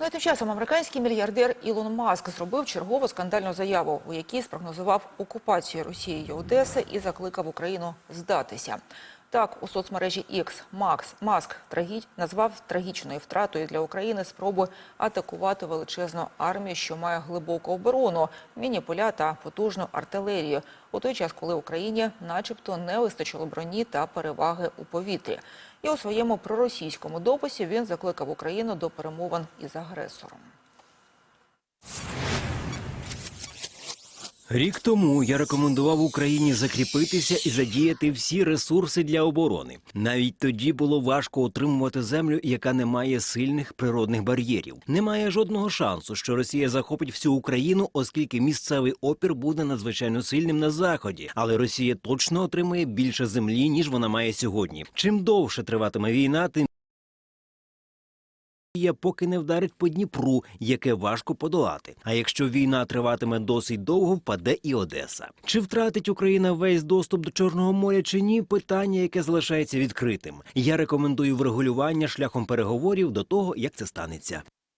Ну і тим часом американський мільярдер Ілон Маск зробив чергову скандальну заяву, у якій спрогнозував окупацію Росією Одеси і закликав Україну здатися. Так, у соцмережі X Макс Маск трагі... назвав трагічною втратою для України спроби атакувати величезну армію, що має глибоку оборону, міні-поля та потужну артилерію. У той час, коли Україні, начебто, не вистачило броні та переваги у повітрі. І у своєму проросійському дописі він закликав Україну до перемовин із агресором. Рік тому я рекомендував Україні закріпитися і задіяти всі ресурси для оборони. Навіть тоді було важко отримувати землю, яка не має сильних природних бар'єрів. Немає жодного шансу, що Росія захопить всю Україну, оскільки місцевий опір буде надзвичайно сильним на заході. Але Росія точно отримає більше землі ніж вона має сьогодні. Чим довше триватиме війна, тим поки не вдарить по Дніпру, яке важко подолати. А якщо війна триватиме досить довго, впаде і Одеса. Чи втратить Україна весь доступ до Чорного моря чи ні? Питання, яке залишається відкритим. Я рекомендую врегулювання шляхом переговорів до того, як це станеться.